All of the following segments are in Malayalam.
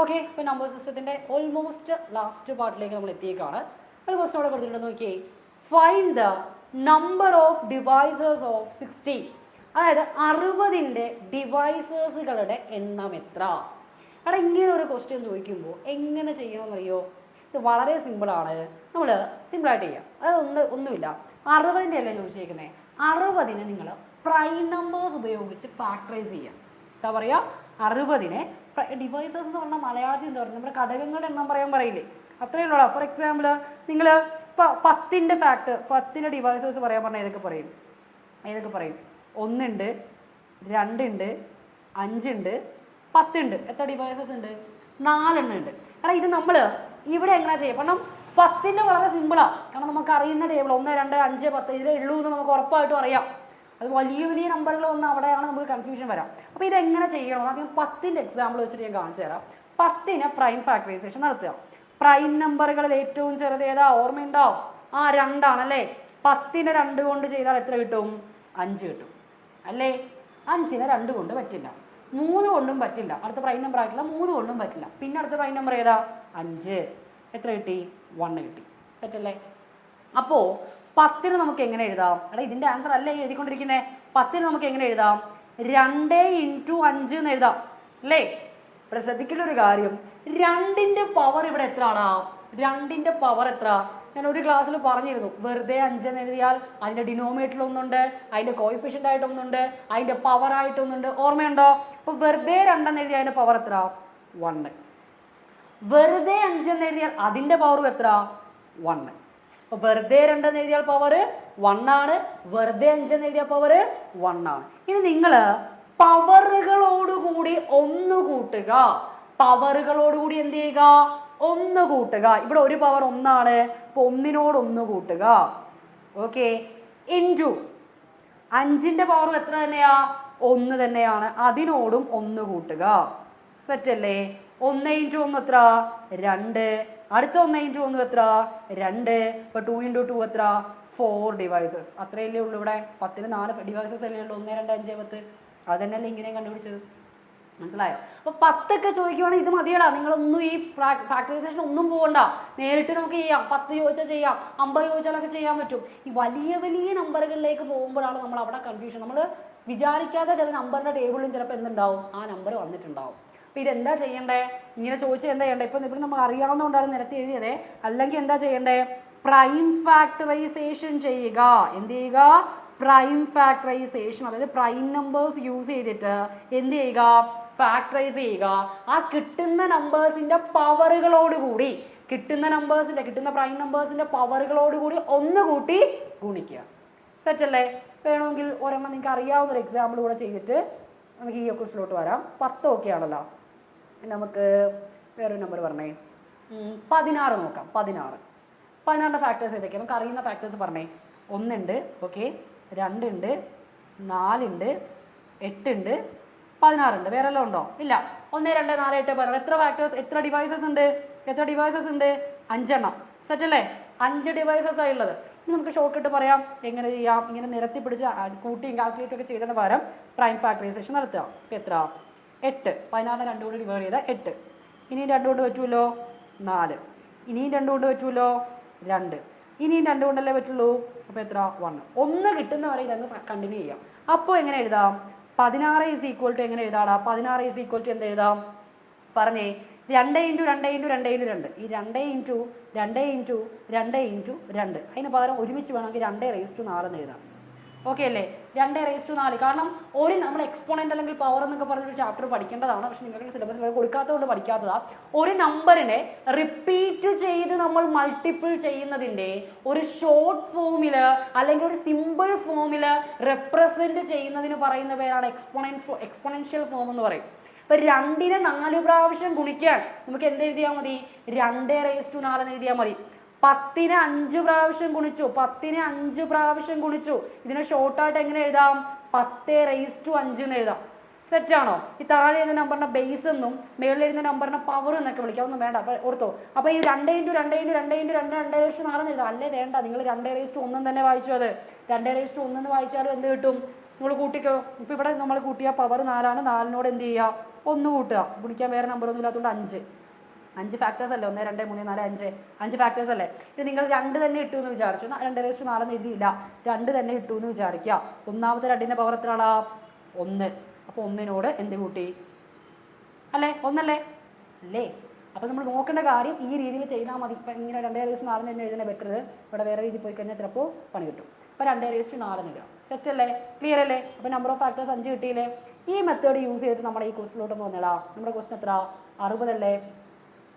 ഓക്കെ ഇപ്പൊ നമ്പർ സിസ്റ്റത്തിന്റെ ഓൾമോസ്റ്റ് ലാസ്റ്റ് പാർട്ടിലേക്ക് നമ്മൾ എത്തിയേക്കാണ്. ഒരു ക്വസ്റ്റൻ അവിടെ കൊടുത്തിട്ടുണ്ട് നോക്കിയേ. Find the number of divisors of sixty അതായത് അറുപതിന്റെ ഡിവൈസേഴ്സുകളുടെ എണ്ണം എത്ര? അവിടെ ഇങ്ങനെ ഒരു ക്വസ്റ്റ്യൻ ചോദിക്കുമ്പോൾ എങ്ങനെ ചെയ്യണമെന്നറിയോ? ഇത് വളരെ സിമ്പിളാണ് നമ്മൾ സിമ്പിളായിട്ട് ചെയ്യാം. അത് ഒന്ന് ഒന്നുമില്ല. അറുപതിന്റെ അല്ലേ ചോദിച്ചേക്കുന്നത് അറുപതിനെ നിങ്ങൾ പ്രൈം നമ്പേഴ്സ് ഉപയോഗിച്ച് ഫാക്ടറൈസ് ചെയ്യാം. എന്താ പറയുക അറുപതിനെ ഡിവൈസേഴ്സ് എന്ന് പറഞ്ഞാൽ മലയാളത്തിൽ എന്താ പറയുക നമ്മുടെ ഘടകങ്ങളുടെ എണ്ണം പറയാൻ പറയില്ലേ? അത്രയേ ഉള്ളൂ ഫോർ എക്സാമ്പിൾ നിങ്ങൾ പത്തിന്റെ ഫാക്ട് പത്തിന്റെ ഡിവൈസസ് പറയാൻ പറഞ്ഞാൽ ഏതൊക്കെ പറയും? ഏതൊക്കെ പറയും? ഒന്നുണ്ട് രണ്ടുണ്ട് അഞ്ചുണ്ട് പത്തുണ്ട്. എത്ര ഡിവൈസസ് ഉണ്ട്? നാലെണ്ണം ഉണ്ട്. കാരണം ഇത് നമ്മൾ ഇവിടെ എങ്ങനെ ചെയ്യും? കാരണം പത്തിന്റെ വളരെ സിമ്പിളാണ് കാരണം നമുക്ക് അറിയുന്ന ടേബിൾ ഒന്ന് രണ്ട് അഞ്ച് പത്ത് ഇതേ ഉള്ളൂ എന്ന് നമുക്ക് ഉറപ്പായിട്ടും അറിയാം. അത് വലിയ വലിയ നമ്പറുകൾ വന്ന് അവിടെയാണ് നമുക്ക് കൺഫ്യൂഷൻ വരാം. അപ്പോൾ ഇതെങ്ങനെ ചെയ്യണം? ആദ്യം പത്തിന്റെ എക്സാമ്പിൾ വെച്ചിട്ട് ഞാൻ കാണിച്ചു തരാം. പത്തിന് പ്രൈം ഫാക്ടറൈസേഷൻ നടത്തുക. പ്രൈം നമ്പറുകളിൽ ഏറ്റവും ചെറുത് ഏതാ? ഓർമ്മയുണ്ടോ? ആ രണ്ടാണ് അല്ലേ പത്തിനെ രണ്ട് കൊണ്ട് ചെയ്താൽ എത്ര കിട്ടും? അഞ്ച് കിട്ടും. അല്ലേ? അഞ്ചിനെ രണ്ട് കൊണ്ട് പറ്റില്ല. മൂന്ന് കൊണ്ടും പറ്റില്ല. അടുത്ത പ്രൈം നമ്പർ ആയിട്ടുള്ള മൂന്ന് കൊണ്ടും പറ്റില്ല. പിന്നെ അടുത്ത പ്രൈം നമ്പർ ഏതാ? അഞ്ച്. എത്ര കിട്ടി? വണ്ണ് കിട്ടി. പറ്റല്ലേ? അപ്പോ പത്തിന് നമുക്ക് എങ്ങനെ എഴുതാം? എടാ ഇതിന്റെ ആൻസർ അല്ലേ എഴുതിക്കൊണ്ടിരിക്കുന്നത് എഴുതിക്കൊണ്ടിരിക്കുന്നേ? പത്തിന് നമുക്ക് എങ്ങനെ എഴുതാം? രണ്ട് ഇന്റു അഞ്ച് എന്ന് എഴുതാം. അല്ലേ? ഇവിടെ ശ്രദ്ധിക്കേണ്ട ഒരു കാര്യം. രണ്ടിന്റെ പവർ ഇവിടെ എത്ര ആണ് രണ്ടിന്റെ പവർ എത്ര? ഞാൻ ഒരു ക്ലാസ്സിൽ പറഞ്ഞിരുന്നു. വെറുതെ അഞ്ചെന്ന് എഴുതിയാൽ അതിന്റെ ഡിനോമിനേറ്ററിൽ ഒന്നുണ്ട് അതിന്റെ കോയിഫിഷ്യന്റ് ആയിട്ട് ഒന്നുണ്ട് അതിന്റെ പവർ ആയിട്ട് ഒന്നുണ്ട്. ഓർമ്മയുണ്ടോ? അപ്പൊ വെറുതെ രണ്ടെന്ന് എഴുതിയാൽ അതിന്റെ പവർ എത്ര? വണ്ണ് വെറുതെ അഞ്ചെന്ന് എഴുതിയാൽ അതിന്റെ പവറും എത്ര? വണ്ണ് അപ്പൊ വെറുതെ രണ്ടെന്ന് എഴുതിയാൽ പവർ വൺ ആണ്. വെറുതെ അഞ്ചെന്ന് എഴുതിയാൽ പവർ വൺ ആണ്. ഇനി നിങ്ങൾ പവറുകളോടുകൂടി ഒന്ന് കൂട്ടുക. പവറുകളോടുകൂടി എന്ത് ചെയ്യുക? ഒന്ന് കൂട്ടുക. ഇവിടെ ഒരു പവർ ഒന്നാണ്. അപ്പൊ ഒന്നിനോട് ഒന്ന് കൂട്ടുക. ഓക്കെ ഇന്റു അഞ്ചിന്റെ പവറും എത്ര തന്നെയാ? ഒന്ന് തന്നെയാണ്. അതിനോടും ഒന്ന് കൂട്ടുക. സെറ്റ് അല്ലേ? ഒന്ന് ഇന്റു ഒന്ന് എത്ര? രണ്ട്. അടുത്ത ഒന്ന് ഇന്റു ഒന്ന് എത്ര രണ്ട്. ഇപ്പൊ ടു ഇന്റു ടു എത്ര ഫോർ ഡിവൈസസ് അത്രയല്ലേ ഉള്ളൂ ഇവിടെ. പത്തിന് നാല് ഡിവൈസസ് അല്ലേ ഉള്ളൂ. ഒന്ന് രണ്ട് അഞ്ച് പത്ത്. അത് തന്നെയല്ലേ ഇങ്ങനെ കണ്ടുപിടിച്ചത്? മനസ്സിലായോ? അപ്പൊ പത്തൊക്കെ ചോദിക്കുവാണെങ്കിൽ ഇത് മതിയടാ. നിങ്ങളൊന്നും ഈ ഫാക്ടറൈസേഷൻ ഒന്നും പോകണ്ട നേരിട്ട് നമുക്ക് ചെയ്യാം. പത്ത് ചോദിച്ചാൽ ചെയ്യാം. അമ്പത് ചോദിച്ചാലൊക്കെ ചെയ്യാൻ പറ്റും. ഈ വലിയ വലിയ നമ്പറുകളിലേക്ക് പോകുമ്പോഴാണ് നമ്മൾ അവിടെ കൺഫ്യൂഷൻ നമ്മൾ വിചാരിക്കാതെ ചില നമ്പറിന്റെ ടേബിളിലും ചിലപ്പോൾ എന്തുണ്ടാവും? ആ നമ്പർ വന്നിട്ടുണ്ടാവും. അപ്പൊ ഇതെന്താ ചെയ്യണ്ടേ? ഇങ്ങനെ ചോദിച്ചാൽ എന്താ ചെയ്യണ്ടേ? ഇപ്പൊ ഇവിടെ നമുക്ക് അറിയാവുന്നതുകൊണ്ടാണ് നിരത്തി എഴുതിയതേ. അല്ലെങ്കിൽ എന്താ ചെയ്യണ്ടേ? പ്രൈം ഫാക്ടറൈസേഷൻ ചെയ്യുക. എന്ത് ചെയ്യുക? പ്രൈം ഫാക്ടറൈസേഷൻ അതായത് പ്രൈം നമ്പേഴ്സ് യൂസ് ചെയ്തിട്ട് എന്ത് ചെയ്യുക? ഫാക്ടറൈസ് ചെയ്യുക. ആ കിട്ടുന്ന നമ്പേഴ്സിന്റെ പവറുകളോട് കൂടി കിട്ടുന്ന നമ്പേഴ്സിന്റെ കിട്ടുന്ന പ്രൈം നമ്പേഴ്സിന്റെ പവറുകളോട് കൂടി ഒന്ന് കൂട്ടി ഗുണിക്കുക. സെറ്റ് അല്ലേ വേണമെങ്കിൽ ഒരെണ്ണം നിങ്ങൾക്ക് അറിയാവുന്ന ഒരു എക്സാമ്പിൾ കൂടെ ചെയ്തിട്ട് നമുക്ക് ഈ ക്വസ്റ്റിലോട്ട് വരാം. പത്ത് ഓക്കെ ആണല്ലോ നമുക്ക് വേറൊരു നമ്പർ പറഞ്ഞേ. പതിനാറ് നോക്കാം. പതിനാറ്. പതിനാറിന്റെ ഫാക്ടേഴ്സ് ഏതൊക്കെയാണ് നമുക്ക് അറിയുന്ന ഫാക്ടേഴ്സ് പറഞ്ഞേ. ഒന്നുണ്ട് ഓക്കെ രണ്ടുണ്ട് നാലുണ്ട് എട്ടുണ്ട് പതിനാറുണ്ട്. വേറെ എല്ലാം ഉണ്ടോ? ഇല്ല. ഒന്ന് രണ്ട് നാല് എട്ട് പതിനാറ്. എത്ര ഫാക്ടേഴ്സ് എത്ര ഡിവൈസസ് ഉണ്ട്? എത്ര ഡിവൈസസ് ഉണ്ട്? അഞ്ചെണ്ണം. സെറ്റ് അല്ലേ അഞ്ച് ഡിവൈസസ് ആയുള്ളത് നമുക്ക് ഷോർട്ട് പറയാം. എങ്ങനെ ചെയ്യാം? ഇങ്ങനെ നിരത്തി പിടിച്ച് കൂട്ടിയും കാൽക്കുലേറ്റും ഒക്കെ ചെയ്തതിന് പകരം പ്രൈം ഫാക്ടറൈസേഷൻ നടത്തുക. ഇപ്പം എത്ര? എട്ട്. പതിനാറിനെ രണ്ടു കൊണ്ട് ഡിവൈഡ് ചെയ്താൽ എട്ട്. ഇനിയും രണ്ടു കൊണ്ട് പറ്റുമല്ലോ നാല്. ഇനിയും രണ്ടു കൊണ്ട് പറ്റുമല്ലോ രണ്ട്. ഇനിയും രണ്ടു കൊണ്ടല്ലേ പറ്റുള്ളൂ? അപ്പോൾ എത്ര? വൺ ഒന്ന് കിട്ടുന്നവരെ ഇതങ്ങ് കണ്ടിന്യൂ ചെയ്യാം. അപ്പോൾ എങ്ങനെ എഴുതാം? പതിനാറ് ഈസ് ഈക്വൽ ടു എങ്ങനെ എഴുതാടാ? പതിനാറ് ഈസ് ഈക്വൽ ടു എന്ത് എഴുതാം? പറഞ്ഞേ രണ്ട് ഇന്റു രണ്ട് ഇന്റു രണ്ട് ഇന്റു രണ്ട്. ഈ രണ്ട് ഇന്റു രണ്ട് ഇന്റു രണ്ട് ഇന്റു രണ്ട്. അതിന് പകരം ഒരുമിച്ച് വേണമെങ്കിൽ രണ്ട് റേസ് ടു നാലെന്ന് എഴുതാം. ഓക്കെ അല്ലേ? രണ്ട് റേസ് ടു നാല്. കാരണം ഒരു നമ്മൾ എക്സ്പോണന്റ് അല്ലെങ്കിൽ പവർ എന്നൊക്കെ പറഞ്ഞൊരു ചാപ്റ്റർ പഠിക്കേണ്ടതാണ്. പക്ഷെ നിങ്ങൾക്ക് സിലബസിൽ കൊടുക്കാത്തതുകൊണ്ട് പഠിക്കാത്തതാ. ഒരു നമ്പറിനെ റിപ്പീറ്റ് ചെയ്ത് നമ്മൾ മൾട്ടിപ്പിൾ ചെയ്യുന്നതിന്റെ ഒരു ഷോർട്ട് ഫോമിൽ അല്ലെങ്കിൽ ഒരു സിമ്പിൾ ഫോമിൽ റെപ്രസെന്റ് ചെയ്യുന്നതിന് പറയുന്ന പേരാണ് എക്സ്പോണൻ എക്സ്പോണൻഷ്യൽ ഫോം എന്ന് പറയും. ഇപ്പൊ രണ്ടിനെ നാല് പ്രാവശ്യം ഗുണിക്കാൻ നമുക്ക് എന്ത് എഴുതിയാൽ മതി? രണ്ട് റേസ് ടു നാലെന്ന് എഴുതിയാൽ മതി. പത്തിനെ അഞ്ച് പ്രാവശ്യം ഗുണിച്ചു. പത്തിനെ അഞ്ച് പ്രാവശ്യം ഗുണിച്ചു. ഇതിനെ ഷോർട്ടായിട്ട് എങ്ങനെ എഴുതാം? പത്ത് റേസ് ടു അഞ്ച് എന്ന് എഴുതാം. സെറ്റ് ആണോ? ഈ താഴെ എഴുതുന്ന നമ്പറിന്റെ ബേസ് എന്നും മേളിൽ എഴുതുന്ന നമ്പറിന്റെ പവർ എന്നൊക്കെ വിളിക്കാം. ഒന്നും വേണ്ട. അപ്പോൾ ഓർത്തോ. അപ്പൊ ഈ രണ്ട് ഇന്റു രണ്ട് ഇന്റു രണ്ട് ഇന്റു രണ്ട് രണ്ട് റേസ് നാലെന്ന് എഴുതാം. അല്ലേ വേണ്ട. നിങ്ങൾ രണ്ട് റേസ് ടു ഒന്നും തന്നെ വായിച്ചു അത്. രണ്ട് റേസ് ടു ഒന്നെന്ന് വായിച്ചാലും എന്ത് കിട്ടും? നിങ്ങൾ കൂട്ടിക്കോ. ഇപ്പൊ ഇവിടെ നമ്മൾ കൂട്ടിയ പവർ നാലാണ്. നാലിനോട് എന്ത് ചെയ്യുക ഒന്ന് കൂട്ടുക. ഗുണിക്കാൻ വേറെ നമ്പർ ഒന്നും ഇല്ലാത്തതുകൊണ്ട് അഞ്ച്. അഞ്ച് ഫാക്ടേഴ്സ് അല്ലേ? ഒന്ന് രണ്ട് മൂന്ന് നാല് അഞ്ച്. അഞ്ച് ഫാക്ടേഴ്സ് അല്ലേ? ഇത് നിങ്ങൾ രണ്ട് തന്നെ ഇട്ടു എന്ന് വിചാരിച്ചു. രണ്ട് റേസ്റ്റ് നാലെന്ന് എഴുതിയില്ല. രണ്ട് തന്നെ ഇട്ടു എന്ന് വിചാരിക്കുക. ഒന്നാമത്തെ രണ്ടിന്റെ പവർ എത്രയാളാ ഒന്ന്. അപ്പോൾ ഒന്നിനോട് എന്ത് കൂട്ടി? അല്ലേ? ഒന്നല്ലേ? അല്ലേ? അപ്പോൾ നമ്മൾ നോക്കേണ്ട കാര്യം ഈ രീതിയിൽ ചെയ്താൽ മതി. ഇപ്പൊ ഇങ്ങനെ രണ്ടേ റേസ്റ്റ് നാലെന്ന് തന്നെ എഴുതുന്ന ബെറ്റർ ഇവിടെ വേറെ രീതിയിൽ പോയി കഴിഞ്ഞാൽ ചിലപ്പോൾ പണി കിട്ടും. അപ്പോൾ രണ്ടേ റേസ്റ്റ് നാലെന്ന് ഇടാം സെറ്റ് അല്ലേ ക്ലിയർ അല്ലേ? അപ്പൊ നമ്പർ ഓഫ് ഫാക്ടേഴ്സ് അഞ്ച് കിട്ടിയില്ലേ? ഈ മെത്തേഡ് യൂസ് ചെയ്തിട്ട് നമ്മുടെ ഈ ക്വസ്റ്റിലോട്ട് വന്നടാ. നമ്മുടെ ക്വസ്റ്റൻ എത്ര അറുപതല്ലേ?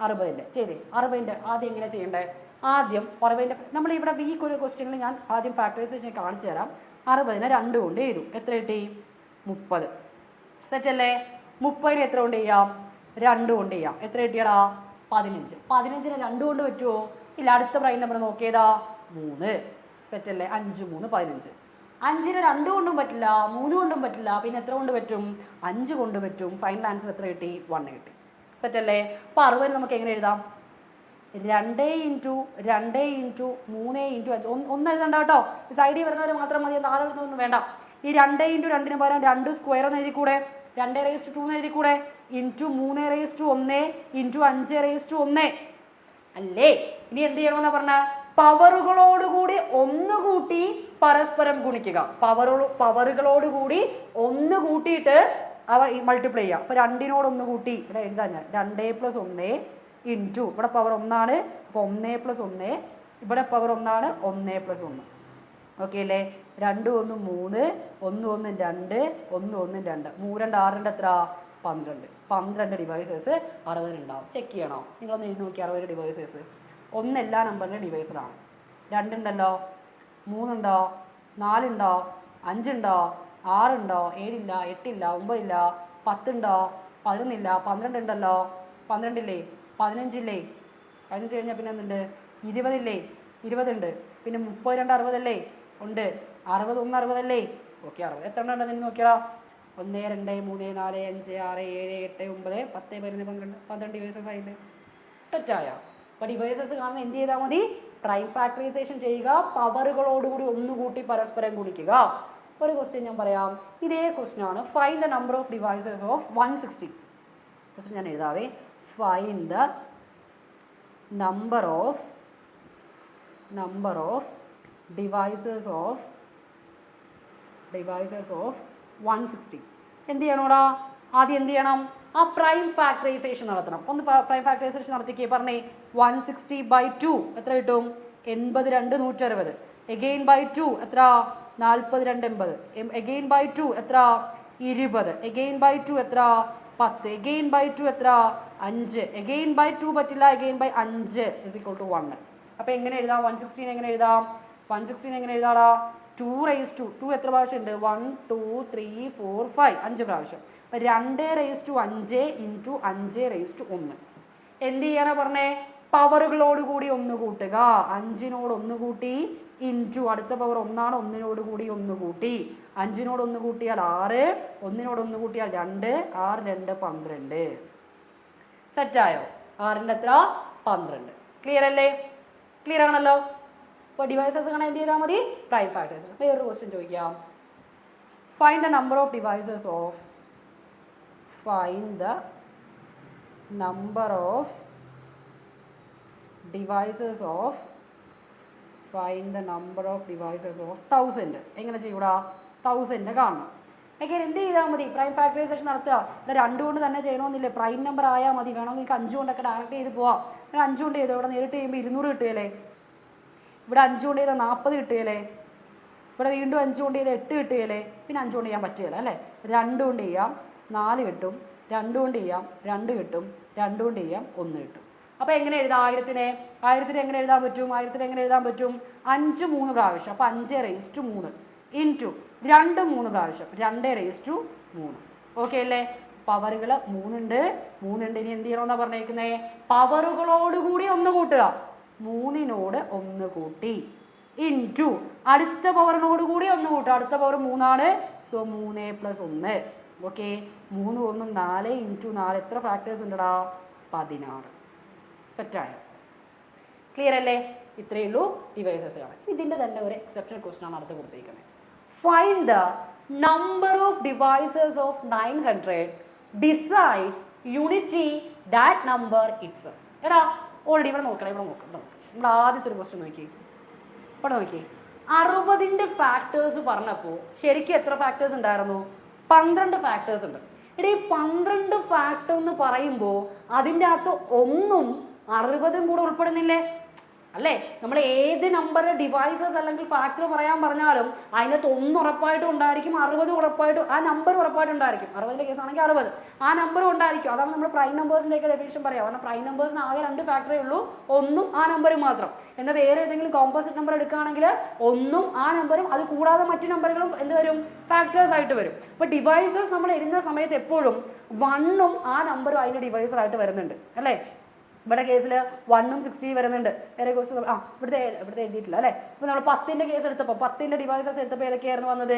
അറുപതിന്റെ ശരി. അറുപതിന്റെ ആദ്യം എങ്ങനെ ചെയ്യണ്ടേ? ആദ്യം അറുപതിന്റെ ഇവിടെ ഈ ഒരു ക്വസ്റ്റ്യനിൽ ഞാൻ ആദ്യം ഫാക്ടറൈസേഷൻ കാണിച്ചു തരാം. അറുപതിനെ രണ്ട് കൊണ്ട് എഴുതും. എത്ര കിട്ടി? മുപ്പത്. സെറ്റ് അല്ലേ മുപ്പതിന് എത്ര കൊണ്ട് ചെയ്യാം? രണ്ട് കൊണ്ട് ചെയ്യാം. എത്ര കിട്ടിയടാ? പതിനഞ്ച്. പതിനഞ്ചിന് രണ്ട് കൊണ്ട് പറ്റുമോ ഇല്ല അടുത്ത പ്രൈം നമ്പർ നോക്കിയതാ. മൂന്ന്. സെറ്റ് അല്ലേ അഞ്ച് മൂന്ന് പതിനഞ്ച്. അഞ്ചിന് രണ്ട് കൊണ്ടും പറ്റില്ല മൂന്ന് കൊണ്ടും പറ്റില്ല പിന്നെ എത്ര കൊണ്ട് പറ്റും? അഞ്ച് കൊണ്ട് പറ്റും. ഫൈനൽ ആൻസർ എത്ര കിട്ടി? വൺ കിട്ടി. സെറ്റല്ലേ അപ്പോൾ അപ്പൊ അറുപത് നമുക്ക് എങ്ങനെ എഴുതാം? രണ്ട് ഇന്റു രണ്ട് ഇന്റു മൂന്ന് ഇന്റു അഞ്ച്. ഒന്ന് ഒന്ന് എഴുതണ്ട കേട്ടോ. സൈഡിൽ വരുന്നവർ മാത്രം മതി നാല് എഴുതുന്നൊന്നും വേണ്ട. ഈ രണ്ട് ഇന്റു രണ്ടിന് പകരം രണ്ട് സ്ക്വയർ എന്ന് എഴുതി കൂടെ രണ്ട് റേസ് ടു എന്ന് എഴുതി കൂടെ ഇന്റു മൂന്ന് റേസ് ടു ഒന്ന് ഇന്റു അഞ്ച് റേസ് ടു ഒന്ന്. അല്ലേ? ഇനി എന്ത് ചെയ്യണമെന്നാണ് പറഞ്ഞ? പവറുകളോടുകൂടി ഒന്ന് കൂട്ടി പരസ്പരം ഗുണിക്കുക. പവറു പവറുകളോടുകൂടി ഒന്ന് കൂട്ടിയിട്ട് അവ മൾട്ടിപ്ലൈ ചെയ്യുക. അപ്പൊ രണ്ടിനോട് ഒന്ന് കൂട്ടി ഇവിടെ എഴുതാൻ ഞാൻ രണ്ടേ പ്ലസ് ഒന്നേ ഇന്റു ഇവിടെ പവർ ഒന്നാണ് അപ്പൊ ഒന്നേ പ്ലസ് ഒന്നേ ഇവിടെ പവർ ഒന്നാണ് ഒന്നേ പ്ലസ് ഒന്ന്. ഓക്കെ അല്ലേ? രണ്ട് ഒന്ന് മൂന്ന് ഒന്ന് ഒന്ന് രണ്ട് ഒന്ന് ഒന്ന് രണ്ട്. മൂന്ന് രണ്ട് ആറ് രണ്ട് എത്ര? പന്ത്രണ്ട്. പന്ത്രണ്ട് ഡിവൈസസ് അറുപതിനുണ്ടാവും ചെക്ക് ചെയ്യണോ? നിങ്ങളൊന്ന് എഴുതി നോക്കി അറുപത് ഡിവൈസസ്. ഒന്ന് എല്ലാ നമ്പറിന്റെ ഡിവൈസറാണ് രണ്ടുണ്ടല്ലോ മൂന്നുണ്ടോ നാലുണ്ടോ അഞ്ചുണ്ടോ ആറുണ്ടോ ഏഴില്ല എട്ടില്ല ഒമ്പതില്ല പത്തുണ്ടോ പതിനൊന്നില്ല പന്ത്രണ്ട് ഉണ്ടല്ലോ പന്ത്രണ്ടില്ലേ പതിനഞ്ചില്ലേ? പതിനഞ്ച് കഴിഞ്ഞാൽ പിന്നെ എന്തുണ്ട്? ഇരുപതില്ലേ? ഇരുപതുണ്ട്. പിന്നെ മുപ്പത് രണ്ട് അറുപതല്ലേ? ഉണ്ട്. അറുപത് ഒന്ന് അറുപതല്ലേ? ഓക്കെ അറുപത് എത്ര എണ്ണം ഉണ്ടെന്ന് നോക്കിയാ ഒന്ന് രണ്ട് മൂന്ന് നാല് അഞ്ച് ആറ് ഏഴ് എട്ട് ഒമ്പത് പത്ത് പതിനൊന്ന് പന്ത്രണ്ട് പന്ത്രണ്ട് ദിവസം ആയിട്ട് സെറ്റായ അപ്പൊ ഡിവൈസസ് കാണുന്ന എന്ത് ചെയ്താൽ മതി? പ്രൈം ഫാക്ടറൈസേഷൻ ചെയ്യുക. പവറുകളോടുകൂടി ഒന്നുകൂട്ടി പരസ്പരം ഗുണിക്കുക. ഒരു ക്വസ്റ്റ്യൻ ഞാൻ പറയാം. ഇതേ ക്വസ്റ്റ്യൻ ആണ്. Find the number of divisors of one sixty question ഞാൻ എഴുതാവേ. Find the number of number of of of of of 160 എന്ത് ചെയ്യണോടാ ആദ്യം എന്ത് ചെയ്യണം? ആ പ്രൈം ഫാക്ടറൈസേഷൻ നടത്തണം. ഒന്ന് പ്രൈം ഫാക്ടറൈസേഷൻ നടത്തിക്കേ. പറഞ്ഞേ വൺ സിക്സ്റ്റി ബൈ ടു എത്ര കിട്ടും? എൺപത് രണ്ട് നൂറ്ററുപത്. എഗെയിൻ ബൈ ടു എത്ര? നാൽപ്പത് രണ്ട് എൺപത് എഗെയിൻ ബൈ ടു എത്ര? ഇരുപത്. എഗെയിൻ ബൈ ടു എത്ര? പത്ത്. എഗെയിൻ ബൈ ടു എത്ര? അഞ്ച്. എഗെയിൻ ബൈ ടു പറ്റില്ല എഗെയിൻ ബൈ അഞ്ച് ഇസ് ഇക്വൾ ടു വൺ അപ്പം എങ്ങനെ എഴുതാം? വൺ സിക്സ്റ്റീൻ എങ്ങനെ എഴുതാം? വൺ സിക്സ്റ്റീൻ എങ്ങനെ എഴുതാടാ? ടു റേസ് ടു ടു എത്ര പ്രാവശ്യം ഉണ്ട് one two three four five അഞ്ച് പ്രാവശ്യം. അപ്പം രണ്ട് റേസ് ടു അഞ്ച് ഇന്റു അഞ്ച് റേസ് ടു ഒന്ന്. എന്ത് ചെയ്യാനാ പറഞ്ഞേ? പവറുകളോട് കൂടി ഒന്ന് കൂട്ടുക. അഞ്ചിനോട് ഒന്ന് കൂട്ടി ഇന്റു അടുത്ത പവർ ഒന്നാണ് ഒന്നിനോട് കൂടി ഒന്ന് കൂട്ടി. അഞ്ചിനോട് ഒന്ന് കൂട്ടിയാൽ ആറ് ഒന്നിനോട് ഒന്ന് കൂട്ടിയാൽ രണ്ട് ആറ് രണ്ട് പന്ത്രണ്ട്. സെറ്റായോ ആറിന്റെ എത്ര? പന്ത്രണ്ട്. ക്ലിയർ അല്ലേ? ക്ലിയർ ആണല്ലോ? അപ്പോൾ ഡിവൈസസ് കാണാൻ എന്ത് ചെയ്താൽ മതി? പ്രൈം ഫാക്ടേഴ്സ് വേറൊരു ക്വസ്റ്റ്യൻ ചോദിക്കാം. Find the number of divisors of find the number of divisors of find the number of divisors of thousand എങ്ങനെ ചെയ്യൂടാ? തൗസൻഡ് കാണണം. എങ്ങനെ എന്ത് ചെയ്താൽ മതി? പ്രൈം ഫാക്ടറൈസേഷൻ നടത്തുക. ഇവിടെ രണ്ടുകൊണ്ട് തന്നെ ചെയ്യണമെന്നില്ല? പ്രൈം നമ്പർ ആയാൽ മതി. വേണമെങ്കിൽ നിങ്ങൾക്ക് അഞ്ച് കൊണ്ടൊക്കെ ഡയറക്റ്റ് ചെയ്ത് പോവാം. ഇവിടെ അഞ്ചുകൊണ്ട് ചെയ്തോ? ഇവിടെ നേരിട്ട് ചെയ്യുമ്പോൾ ഇരുന്നൂറ് കിട്ടുകയല്ലേ? ഇവിടെ അഞ്ചുകൊണ്ട് ചെയ്താൽ നാൽപ്പത് കിട്ടിയല്ലേ ഇവിടെ വീണ്ടും അഞ്ചുകൊണ്ട് ചെയ്താൽ എട്ട് കിട്ടിയല്ലേ പിന്നെ അഞ്ചുകൊണ്ട് ചെയ്യാൻ പറ്റുകയില്ല അല്ലേ? രണ്ടുകൊണ്ട് ചെയ്യാം നാല് കിട്ടും രണ്ടുകൊണ്ട് ചെയ്യാം രണ്ട് കിട്ടും രണ്ടുകൊണ്ട് ചെയ്യാം ഒന്ന് കിട്ടും. അപ്പൊ എങ്ങനെ എഴുതാം? ആയിരത്തിനെ ആയിരത്തിന് എങ്ങനെ എഴുതാൻ പറ്റും? ആയിരത്തിന് എങ്ങനെ എഴുതാൻ പറ്റും? അഞ്ച് മൂന്ന് പ്രാവശ്യം. അപ്പൊ അഞ്ച് റേസ് ടു മൂന്ന്. ഇൻ ടു രണ്ട് മൂന്ന് പ്രാവശ്യം. രണ്ട് റേസ് ടു മൂന്ന്. ഓക്കെ അല്ലേ? പവറുകൾ മൂന്നുണ്ട്. മൂന്നുണ്ട് ഇനി എന്ത് ചെയ്യണമെന്നാ പറഞ്ഞേക്കുന്നേ? പവറുകളോടുകൂടി ഒന്ന് കൂട്ടുക. മൂന്നിനോട് ഒന്ന് കൂട്ടി. ഇൻ ടു അടുത്ത പവറിനോട് കൂടി ഒന്ന് കൂട്ടുക. അടുത്ത പവർ മൂന്നാണ്. സോ മൂന്ന് പ്ലസ് ഒന്ന്. ഓക്കെ മൂന്ന് ഒന്നും നാല്. ഇന്റു നാല്. എത്ര ഫാക്ടേഴ്സ് ഉണ്ടടാ? പതിനാറ്. സെറ്റായോ. ക്ലിയർ അല്ലേ? ഇത്രയേ ഉള്ളൂ. ഡിവൈസസ് കാണാൻ ഇതിന്റെ തന്നെ ഒരു എക്സെപ്ഷണൽ ക്വസ്റ്റൻ ആണ് അടുത്ത് കൊടുത്തിരിക്കുന്നത്. Find the number of divisors of nine hundred decide unity that number it's എടാ ഓൾറെഡി ഇവിടെ നോക്കണം ഇവിടെ നോക്കണം നമ്മൾ ആദ്യത്തെ ഒരു ക്വസ്റ്റൻ നോക്കി. ഇവിടെ നോക്കി. അറുപതിന്റെ ഫാക്ടേഴ്സ് പറഞ്ഞപ്പോൾ ശരിക്കും എത്ര ഫാക്ടേഴ്സ് ഉണ്ടായിരുന്നു? പന്ത്രണ്ട് ഫാക്ടേഴ്സ് ഉണ്ട്. ഈ പന്ത്രണ്ട് ഫാക്ടർ എന്ന് പറയുമ്പോൾ അതിന്റെ അകത്ത് ഒന്നും അറുപതും കൂടെ ഉൾപ്പെടുന്നില്ലേ? അല്ലേ? നമ്മൾ ഏത് നമ്പർ ഡിവൈസസ് അല്ലെങ്കിൽ ഫാക്ടർ പറയാൻ പറഞ്ഞാലും അതിനകത്ത് ഒന്ന് ഉറപ്പായിട്ടും ഉണ്ടായിരിക്കും അറുപത് ഉറപ്പായിട്ടും ആ നമ്പർ ഉറപ്പായിട്ടും ഉണ്ടായിരിക്കും. അറുപതിന്റെ കേസ് ആണെങ്കിൽ അറുപത്. ആ നമ്പറും ഉണ്ടായിരിക്കും. അതാണ് നമ്മൾ പ്രൈം നമ്പേഴ്സിന്റെ ഒക്കെ ഡെഫിനിഷൻ പറയാം. കാരണം പ്രൈം നമ്പേഴ്സിന് ആകെ രണ്ട് ഫാക്ടറേ ഉള്ളൂ. ഒന്നും ആ നമ്പറും മാത്രം. എന്നാൽ വേറെ ഏതെങ്കിലും കോമ്പോസിറ്റ് നമ്പർ എടുക്കുകയാണെങ്കിൽ ഒന്നും ആ നമ്പറും അത് കൂടാതെ മറ്റു നമ്പറുകളും എന്ത് വരും? ഫാക്ടേഴ്സ് ആയിട്ട് വരും. അപ്പൊ ഡിവൈസസ് നമ്മൾ എഴുതുന്ന സമയത്ത് എപ്പോഴും വണ്ണും ആ നമ്പറും അതിന്റെ ഡിവൈസർ ആയിട്ട് വരുന്നുണ്ട്. അല്ലേ? ഇവിടെ കേസിൽ വണ്ണും സിക്സ്റ്റീൻ വരുന്നുണ്ട്. വേറെ ക്വസ്റ്റ്യൻ ആ ഇവിടുത്തെ ഇവിടുത്തെ എഴുതിയിട്ടില്ല അല്ലേ? ഇപ്പൊ നമ്മൾ പത്തിന്റെ കേസ് എടുത്തപ്പോൾ പത്തിന്റെ ഡിവൈസസ് എടുത്തപ്പോൾ ഏതൊക്കെയായിരുന്നു വന്നത്?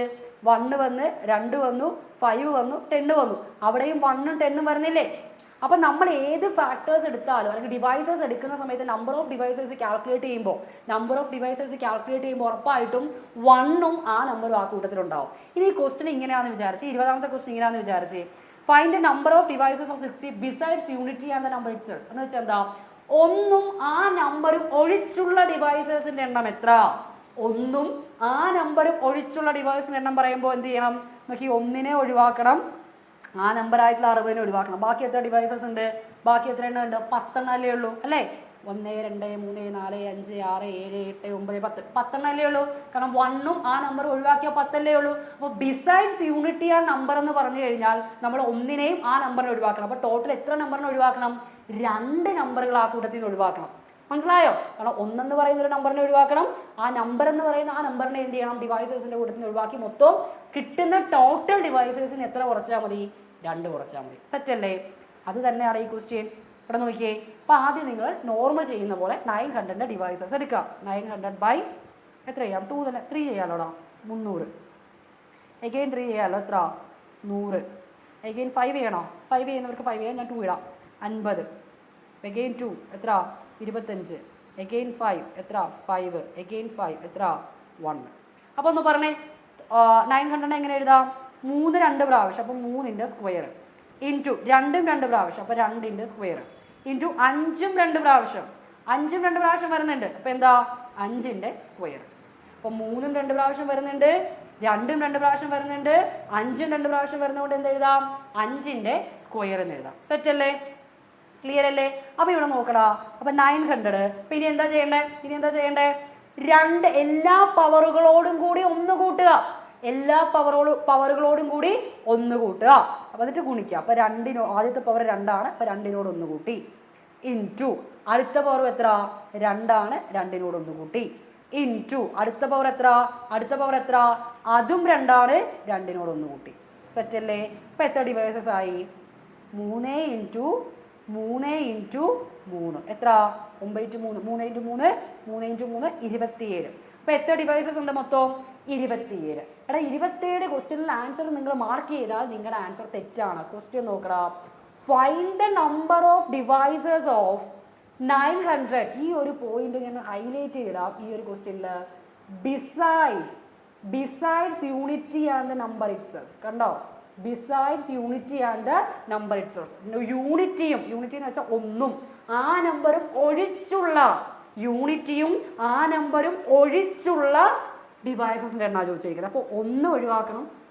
വണ്ണ് വന്ന് രണ്ട് വന്നു ഫൈവ് വന്നു ടെന്ന് വന്നു. അവിടെയും വണ്ണും ടെണ്ണും വരുന്നില്ലേ? അപ്പോൾ നമ്മൾ ഏത് ഫാക്ടേഴ്സ് എടുത്താലും അല്ലെങ്കിൽ ഡിവൈസസ് എടുക്കുന്ന സമയത്ത് നമ്പർ ഓഫ് ഡിവൈസസ് കാൽക്കുലേറ്റ് ചെയ്യുമ്പോൾ നമ്പർ ഓഫ് ഡിവൈസസ് കാൽക്കുലേറ്റ് ചെയ്യുമ്പോൾ ഉറപ്പായിട്ടും വണ്ണും ആ നമ്പറും ആ കൂട്ടത്തിലുണ്ടാവും. ഇനി ഈ ക്വസ്റ്റ്യൻ ഇങ്ങനെയാണെന്ന് വിചാരിച്ച് ഇരുപതാമത്തെ ക്വസ്റ്റ്യൻ ഇങ്ങനെയാണെന്ന് വിചാരിച്ച് find number of divisors of sixty besides unity and the number its എന്ന് വെച്ചാൽ എന്താ? ഒന്നും ആ നമ്പറും ഒഴിച്ചുള്ള ഡിവൈസസിന്റെ എണ്ണം എത്ര? ഒന്നും ആ നമ്പറും ഒഴിച്ചുള്ള ഡിവൈസിന്റെ എണ്ണം പറയുമ്പോൾ എന്ത് ചെയ്യണം? നമുക്ക് ഒന്നിനെ ഒഴിവാക്കണം. ആ നമ്പർ ആയിട്ടുള്ള അറുപതിനെ ഒഴിവാക്കണം. ബാക്കി എത്ര ഡിവൈസസ് ഉണ്ട്? ബാക്കി എത്ര എണ്ണം ഉണ്ട്? പത്തെണ്ണം അല്ലേ ഉള്ളൂ അല്ലേ? ഒന്ന് രണ്ട് മൂന്ന് നാല് അഞ്ച് ആറ് ഏഴ് എട്ട് ഒമ്പത് പത്ത്. പത്തെണ്ണം അല്ലേ ഉള്ളൂ? കാരണം വണ്ണും ആ നമ്പർ ഒഴിവാക്കിയാൽ പത്തല്ലേ ഉള്ളൂ? അപ്പോൾ ബിസൈഡ്സ് യൂണിറ്റി ആ നമ്പർ എന്ന് പറഞ്ഞു കഴിഞ്ഞാൽ നമ്മൾ ഒന്നിനെയും ആ നമ്പറിനെ ഒഴിവാക്കണം. അപ്പോൾ ടോട്ടൽ എത്ര നമ്പറിനെ ഒഴിവാക്കണം? രണ്ട് നമ്പറുകൾ ആ കൂട്ടത്തിൽ നിന്ന് ഒഴിവാക്കണം. മനസ്സിലായോ? കാരണം ഒന്നെന്ന് പറയുന്ന ഒരു നമ്പറിനെ ഒഴിവാക്കണം. ആ നമ്പർ എന്ന് പറയുന്ന ആ നമ്പറിനെ എന്ത് ചെയ്യണം? ഡിവൈസസിന്റെ കൂട്ടത്തിൽ നിന്ന് ഒഴിവാക്കി മൊത്തം കിട്ടുന്ന ടോട്ടൽ ഡിവൈസസിന് എത്ര കുറച്ചാൽ മതി? രണ്ട് കുറച്ചാൽ മതി. സെറ്റ് അല്ലേ? അത് തന്നെയാണ് ഈ ക്വസ്റ്റ്യൻ ഇവിടെ നോക്കിയേ. അപ്പൊ ആദ്യം നിങ്ങൾ നോർമൽ ചെയ്യുന്ന പോലെ നയൻ ഹൺഡ്രഡിന്റെ ഡിവൈസസ് എടുക്കുക. നയൻ ഹൺഡ്രഡ് ബൈ എത്ര ചെയ്യാം ടു തന്നെ. ത്രീ ചെയ്യാമല്ലോടാ മുന്നൂറ്. എഗെയിൻ ത്രീ ചെയ്യാമല്ലോ എത്ര? നൂറ്. എഗെയിൻ ഫൈവ് ചെയ്യണോ? ഫൈവ് ചെയ്യുന്നവർക്ക് ഫൈവ് ചെയ്യാം ഞാൻ ടു ഇടാം. അൻപത്. എഗെയിൻ ടു എത്ര? ഇരുപത്തഞ്ച്. എഗെയിൻ ഫൈവ് എത്ര? ഫൈവ് എഗെയിൻ ഫൈവ് എത്ര? വൺ അപ്പോൾ ഒന്ന് പറഞ്ഞേ. നയൻ ഹൺഡ്രഡ് എങ്ങനെ എഴുതാം? മൂന്ന് രണ്ട് പ്രാവശ്യം. അപ്പോൾ മൂന്നിന്റെ സ്ക്വയർ ഇൻ ടു രണ്ടും രണ്ട് പ്രാവശ്യം. അപ്പോൾ രണ്ടിന്റെ സ്ക്വയർ ഇന്റു അഞ്ചും രണ്ട് പ്രാവശ്യം. അഞ്ചും രണ്ട് പ്രാവശ്യം വരുന്നുണ്ട്. അപ്പോൾ എന്താ? അഞ്ചിന്റെ സ്ക്വയർ അപ്പോൾ മൂന്നും രണ്ട് പ്രാവശ്യം വരുന്നുണ്ട്. രണ്ടും രണ്ട് പ്രാവശ്യം വരുന്നുണ്ട്. അഞ്ചും രണ്ട് പ്രാവശ്യം വരുന്നതുകൊണ്ട് എന്ത് എഴുതാം? അഞ്ചിന്റെ സ്ക്വയർ എന്ന് എഴുതാം. സെറ്റ് അല്ലേ? ക്ലിയർ അല്ലേ? അപ്പോൾ ഇവിടെ നോക്കടാ. അപ്പൊ നയൻ ഹൺഡ്രഡ് ഇനി എന്താ ചെയ്യണ്ടേ? ഇനി എന്താ ചെയ്യണ്ടേ? രണ്ട് എല്ലാ പവറുകളോടും കൂടി ഒന്ന് കൂട്ടുക. എല്ലാ പവറോടും പവറുകളോടും കൂടി ഒന്ന് കൂട്ടുക. അപ്പൊ എന്നിട്ട് ഗുണിക്കുക. അപ്പൊ രണ്ടിനോ ആദ്യത്തെ പവർ രണ്ടാണ്. അപ്പൊ രണ്ടിനോട് ഒന്ന് കൂട്ടി. ഇൻ ടു അടുത്ത പവർ എത്ര? രണ്ടാണ്. രണ്ടിനോട് ഒന്ന് കൂട്ടി. ഇൻ ടു അടുത്ത പവർ എത്ര? അടുത്ത പവർ എത്ര? അതും രണ്ടാണ്. രണ്ടിനോട് ഒന്ന് കൂട്ടി. സെറ്റ് അല്ലേ? ഇപ്പൊ എത്ര ഡിവൈസസ് ആയി? മൂന്ന് ഇന്റു മൂന്ന് ഇന്റു മൂന്ന്. എത്ര? ഒമ്പത് ഇന്റു മൂന്ന്. മൂന്ന് ഇന്റു മൂന്ന് മൂന്ന് ഇന്റു മൂന്ന് ഇരുപത്തിയേഴ്. അപ്പൊ എത്ര ഡിവൈസസ് ഉണ്ട് മൊത്തം? ഇരുപത്തിയേഴ്. എടാ ഇരുപത്തിയേഴ് ക്വസ്റ്റ്യനിൽ ആൻസർ നിങ്ങൾ മാർക്ക് ചെയ്താൽ നിങ്ങളുടെ ആൻസർ തെറ്റാണ്. ക്വസ്റ്റ്യൻ നോക്കടാ. Find the number of divisors of nine hundred ഈ ഒരു പോയിന്റ് ഞാൻ ഹൈലൈറ്റ് ചെയ്താൽ ഈ ഒരു ക്വസ്റ്റ്യനിൽ besides besides unity and the number its കണ്ടോ? Besides unity and the number its യൂണിറ്റിയും unity എന്ന് വെച്ചാൽ ഒന്നും. ആ നമ്പറും ഒഴിച്ചുള്ള യൂണിറ്റിയും ആ നമ്പറും ഒഴിച്ചുള്ള ഡിവൈസസിന്റെ എണ്ണ ചോദിച്ചിരിക്കുന്നത്. അപ്പോൾ ഒന്ന് ഒഴിവാക്കണം.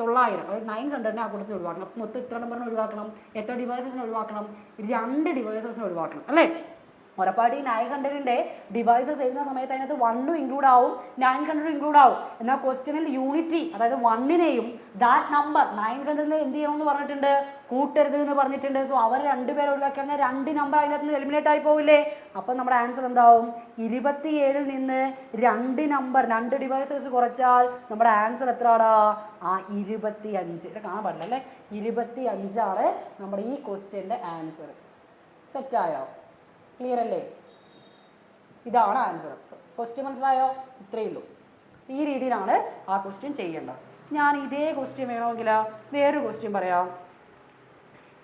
തൊള്ളായിരം. അതായത് നയൻ ഹൺഡ്രഡിനെ ആ കൂട്ടത്തിൽ ഒഴിവാക്കണം. മൊത്തം എത്ര നമ്പറിനെ ഒഴിവാക്കണം. എത്ര ഡിവൈസസിനെ ഒഴിവാക്കണം. രണ്ട് ഡിവൈസസിനെ ഒഴിവാക്കണം. അല്ലേ? ഈ നയൻ ഹൺഡ്രഡിന്റെ ഡിവൈസസ് എഴുതുന്ന സമയത്ത് അതിനകത്ത് വണ്ണും ഇൻക്ലൂഡ് ആവും നയൻ ഹൺഡ്രഡ് ഇൻക്ലൂഡ് ആവും. എന്നാൽ ക്വസ്റ്റ്യനിൽ യൂണിറ്റി അതായത് വണ്ണിനെയും ദാറ്റ് നമ്പർ നയൻ ഹൺഡ്രഡിനെ എന്ത് ചെയ്യണമെന്ന് പറഞ്ഞിട്ടുണ്ട്? കൂട്ടരുത് എന്ന് പറഞ്ഞിട്ടുണ്ട്. സോ അവർ രണ്ടുപേരെ ഒഴിവാക്കി കഴിഞ്ഞാൽ രണ്ട് നമ്പർ അതിനകത്ത് എലിമിനേറ്റ് ആയി പോവില്ലേ? അപ്പം നമ്മുടെ ആൻസർ എന്താവും? ഇരുപത്തിയേഴിൽ നിന്ന് രണ്ട് നമ്പർ രണ്ട് ഡിവൈസസ് കുറച്ചാൽ നമ്മുടെ ആൻസർ എത്രയാടാ? ആ ഇരുപത്തി അഞ്ച് ഇത് കാണാൻ പാടില്ല അല്ലേ? ഇരുപത്തി അഞ്ചാണ് നമ്മുടെ ഈ ക്വസ്റ്റ്യന്റെ ആൻസർ സെറ്റായോ ക്ലിയർ അല്ലേ? ഇതാണ് ആൻസർ ക്വസ്റ്റ്യൻ മനസ്സിലായോ? ഇത്രയേ ഉള്ളൂ. ഈ രീതിയിലാണ് ആ ക്വസ്റ്റ്യൻ ചെയ്യേണ്ടത്. ഞാൻ ഇതേ ക്വസ്റ്റ്യൻ വേണമെങ്കിൽ വേറൊരു ക്വസ്റ്റ്യൻ പറയാം.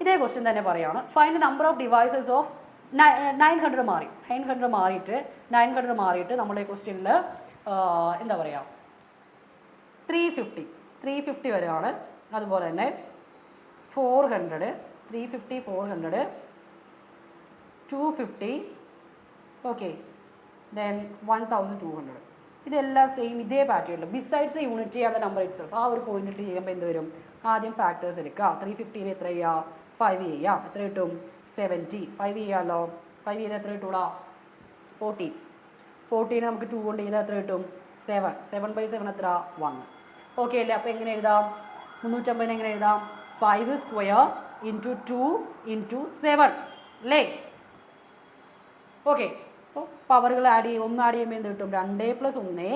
ഇതേ ക്വസ്റ്റ്യൻ തന്നെ പറയാണ്. Find number of divisors of nine hundred മാറി. നയൻ ഹൺഡ്രഡ് മാറിയിട്ട് നയൻ ഹൺഡ്രഡ് മാറിയിട്ട് നമ്മുടെ ക്വസ്റ്റ്യനിൽ എന്താ പറയുക ത്രീ ഫിഫ്റ്റി ത്രീ ഫിഫ്റ്റി വരെയാണ്. അതുപോലെ തന്നെ four hundred three fifty four hundred two fifty okay then one thousand two hundred ഇതെല്ലാം സെയിം ഇതേ പാറ്റേണിൽ ബിസൈഡ്സ് യൂണിറ്റ് ആണ് നമ്പർ ഇറ്റ്സെൽഫ് ആ ഒരു പോയിന്റ് ഇട്ട് ചെയ്യുമ്പോൾ എന്ത് വരും? ആദ്യം ഫാക്ടേഴ്സ് എടുക്കുക. ത്രീ ഫിഫ്റ്റീന് എത്ര ചെയ്യുക ഫൈവ് ചെയ്യുക എത്ര കിട്ടും? സെവന്റി ഫൈവ് ചെയ്യാമല്ലോ ഫൈവ് ചെയ്താൽ എത്ര കിട്ടൂടാ? ഫോർട്ടീൻ ഫോർട്ടീന് നമുക്ക് ടു കൊണ്ട് ചെയ്താൽ എത്ര കിട്ടും? സെവൻ സെവൻ ബൈ സെവൻ എത്ര വൺ ഓക്കെ അല്ലേ? അപ്പോൾ എങ്ങനെ എഴുതാം? മുന്നൂറ്റമ്പതിന് എങ്ങനെ എഴുതാം? Five square into two into seven അല്ലേ? ഓക്കെ അപ്പോൾ പവറുകൾ ആഡ് ചെയ്യും. ഒന്ന് ആഡ് ചെയ്യുമ്പോൾ എന്ത് കിട്ടും? രണ്ട് പ്ലസ് ഒന്ന്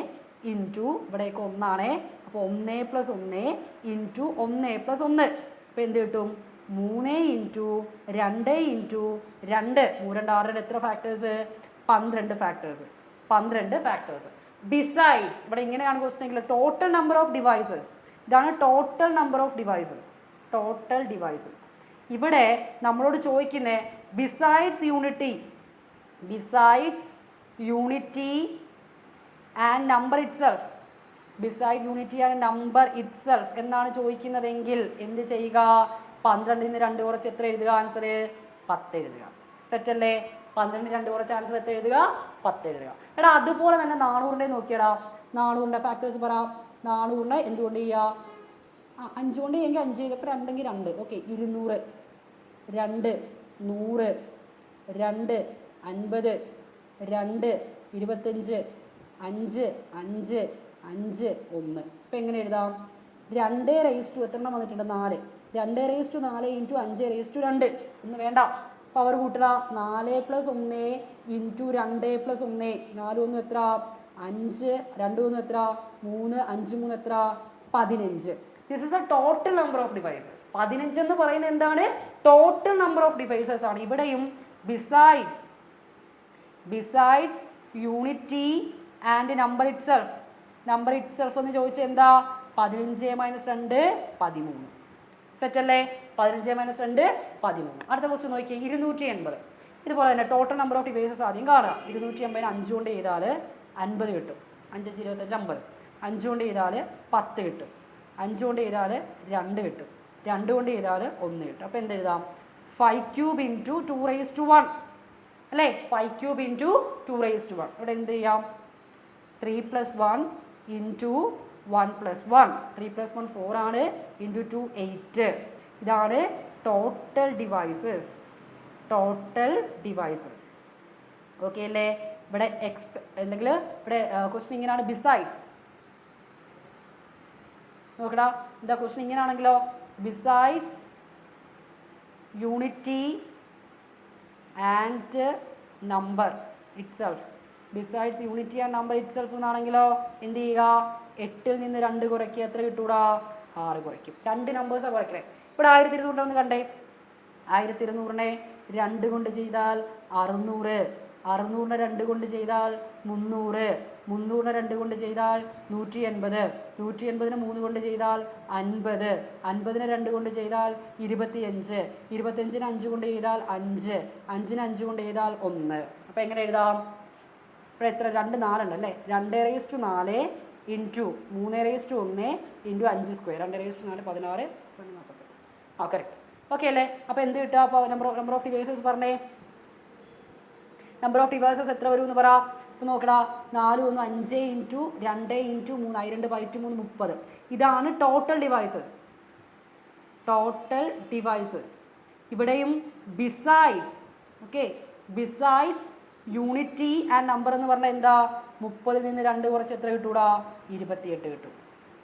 ഇന്റു ഇവിടേക്ക് ഒന്നാണ്. അപ്പോൾ ഒന്ന് പ്ലസ് ഒന്ന് ഇന്റു ഒന്ന് പ്ലസ് ഒന്ന്. അപ്പോൾ എന്ത് കിട്ടും? മൂന്ന് ഇന്റു രണ്ട് ഇന്റു രണ്ട്. മൂന്ന് ആറ് എത്ര ഫാക്ടേഴ്സ് പന്ത്രണ്ട് ഫാക്ടേഴ്സ് പന്ത്രണ്ട് ഫാക്ടേഴ്സ് ഡിസൈഡ്സ് ഇവിടെ ഇങ്ങനെയാണ് ക്വസ്റ്റൻ എങ്കിൽ ടോട്ടൽ നമ്പർ ഓഫ് ഡിവൈസസ് ഇതാണ് total number of divisors total divisors ഇവിടെ നമ്മളോട് ചോദിക്കുന്നത് besides unity besides unity and number itself beside unity and number itself എന്നാണ് ചോദിക്കുന്നതെങ്കിൽ എന്ത് ചെയ്യുക? പന്ത്രണ്ടിൽ നിന്ന് രണ്ട് കുറച്ച് എത്ര എഴുതുക? ആൻസർ പത്ത് എഴുതുക. സെറ്റ് അല്ലേ? പന്ത്രണ്ടിന് രണ്ട് കുറച്ച് ആൻസർ എത്ര എഴുതുക? പത്ത് എഴുതുക. എടാ അതുപോലെ തന്നെ നാനൂറിന്റെ നോക്കിയടാ. നാനൂറിന്റെ ഫാക്ടേഴ്സ് പറ. നാനൂറിനെ എന്തുകൊണ്ട് ചെയ്യുക? അഞ്ചുകൊണ്ട് അഞ്ച് കൊണ്ട് എങ്കിൽ അഞ്ച് ചെയ്തപ്പോൾ രണ്ടെങ്കിൽ രണ്ട് ഓക്കെ ഇരുന്നൂറ്. രണ്ട് നൂറ്. രണ്ട് അൻപത് രണ്ട് ഇരുപത്തഞ്ച് അഞ്ച് അഞ്ച് അഞ്ച് ഒന്ന്. ഇപ്പം എങ്ങനെ എഴുതാം? രണ്ട് റേസ് ടു എത്ര എണ്ണം വന്നിട്ടുണ്ട്? നാല്. രണ്ട് റേസ് ടു നാല് ഇന്റു അഞ്ച് റേസ് ടു രണ്ട്. ഒന്ന് വേണ്ട. പവർ കൂട്ടുക നാല് പ്ലസ് ഒന്ന് ഇന്റു രണ്ട് പ്ലസ് ഒന്ന്. നാല് ഒന്ന് എത്ര? അഞ്ച്. രണ്ട് ഒന്ന് എത്ര? മൂന്ന് അഞ്ച് മൂന്ന് എത്ര? പതിനഞ്ച്. This is a total number of divisors പതിനഞ്ച് എന്ന് പറയുന്നത് എന്താണ്? ടോട്ടൽ നമ്പർ ഓഫ് ഡിവൈസസ് ആണ്. ഇവിടെയും besides besides unity and number itself number itself എന്ന് ചോദിച്ചാൽ എന്താ? പതിനഞ്ച് മൈനസ് രണ്ട് പതിമൂന്ന്. സെറ്റ് അല്ലേ? പതിനഞ്ച് മൈനസ് രണ്ട് പതിമൂന്ന്. അടുത്ത ക്വസ്റ്റ്യൻ നോക്കിയേ. ഇരുന്നൂറ്റി എൺപത്. ഇതുപോലെ തന്നെ ടോട്ടൽ നമ്പർ ഓഫ് ഡിവൈസസ് ആദ്യം കാണുക. ഇരുന്നൂറ്റി എൺപതിന് അഞ്ച് കൊണ്ട് ചെയ്താൽ അൻപത് കിട്ടും. അഞ്ചഞ്ച് ഇരുപത്തഞ്ച് അമ്പത്. അഞ്ച് കൊണ്ട് ചെയ്താൽ പത്ത് കിട്ടും. അഞ്ച് കൊണ്ട് ചെയ്താൽ രണ്ട് കിട്ടും. രണ്ട് കൊണ്ട് ചെയ്താൽ ഒന്ന് കിട്ടും. അപ്പോൾ എന്ത് എഴുതാം five cube into two raise to one അല്ലേ? Five cube into two raise to one ഇവിടെ എന്ത് ചെയ്യാം? Three plus one into one plus one three plus one four ആണ് ഇന്റു ടു എയ്റ്റ് ഇതാണ് total divisors total divisors okay അല്ലേ? ഇവിടെ എക്സ് അല്ലെങ്കിൽ ഇവിടെ ക്വസ്റ്റൻ ഇങ്ങനെയാണ്. ബിസൈഡ്സ് നോക്കടാ എന്താ question ഇങ്ങനെയാണെങ്കിലോ? Besides unity and number itself besides unity and number itself എന്നാണെങ്കിലോ എന്ത് ചെയ്യുക? എട്ടിൽ നിന്ന് രണ്ട് കുറയ്ക്കുക എത്ര കിട്ടൂടാ? ആറ് കുറയ്ക്കും. രണ്ട് നമ്പേഴ്സാണ് കുറയ്ക്കണേ. ഇവിടെ ആയിരത്തി ഇരുന്നൂറിന്റെ ഒന്ന് കണ്ടേ. ആയിരത്തി ഇരുന്നൂറിനെ രണ്ട് കൊണ്ട് ചെയ്താൽ അറുന്നൂറ്. അറുന്നൂറിനെ രണ്ട് കൊണ്ട് ചെയ്താൽ മുന്നൂറ്. മുന്നൂറിനെ രണ്ട് കൊണ്ട് ചെയ്താൽ നൂറ്റി എൺപത് നൂറ്റി എൺപതിന് മൂന്ന് കൊണ്ട് ചെയ്താൽ അൻപത്. അൻപതിന് രണ്ട് കൊണ്ട് ചെയ്താൽ ഇരുപത്തിയഞ്ച്. ഇരുപത്തിയഞ്ചിന് അഞ്ച് കൊണ്ട് ചെയ്താൽ അഞ്ച്. അഞ്ചിന് അഞ്ച് കൊണ്ട് ചെയ്താൽ ഒന്ന്. അപ്പോൾ എങ്ങനെ എഴുതാം? ഇപ്പോൾ എത്ര? രണ്ട് നാലുണ്ട് അല്ലേ രണ്ട് റേസ് ടു നാല് ഇന്റു മൂന്ന് റേസ് ടു ഒന്ന് ഇന്റു അഞ്ച് സ്ക്വയർ രണ്ട് റേസ് ടു നാല് പതിനാറ്. ആ ഓക്കെ അല്ലേ? അപ്പോൾ എന്ത് കിട്ടുക? അപ്പോൾ നമ്പർ നമ്പർ ഓഫ് ഡിവൈസസ് പറഞ്ഞേ. നമ്പർ ഓഫ് ഡിവൈസസ് എത്ര വരും എന്ന് പറ. നോക്കടാ നാല് ഒന്ന് അഞ്ച് ഇന്റു രണ്ട് ഇന്റു മൂന്ന് ആയി രണ്ട് പൈറ്റ് മൂന്ന് മുപ്പത്. ഇതാണ് ടോട്ടൽ ഡിവൈസസ് ടോട്ടൽ ഡിവൈസസ് ഇവിടെയും besides okay besides unity and number എന്ന് പറഞ്ഞാൽ എന്താ? മുപ്പതിൽ നിന്ന് രണ്ട് കുറച്ച് എത്ര കിട്ടൂടാ? ഇരുപത്തിയെട്ട് കിട്ടും.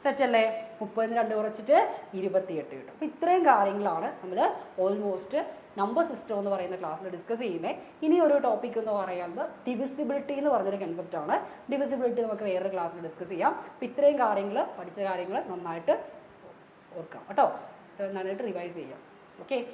സെറ്റ് അല്ലേ? മുപ്പതിന് രണ്ട് കുറച്ചിട്ട് ഇരുപത്തിയെട്ട് കിട്ടും. അപ്പം ഇത്രയും കാര്യങ്ങളാണ് നമ്മൾ ഓൾമോസ്റ്റ് നമ്പർ സിസ്റ്റം എന്ന് പറയുന്ന ക്ലാസ്സിൽ ഡിസ്കസ് ചെയ്യുന്നത് ഇനി ഒരു ടോപ്പിക് എന്ന് പറയുന്നത് ഡിവിസിബിലിറ്റി എന്ന് പറഞ്ഞൊരു ആണ്. ഡിവിസിബിലിറ്റി നമുക്ക് വേറൊരു ക്ലാസ്സിൽ ഡിസ്കസ് ചെയ്യാം. അപ്പം ഇത്രയും കാര്യങ്ങൾ പഠിച്ച കാര്യങ്ങൾ നന്നായിട്ട് ഓർക്കാം. കേട്ടോ? നന്നായിട്ട് റിവൈസ് ചെയ്യാം. ഓക്കെ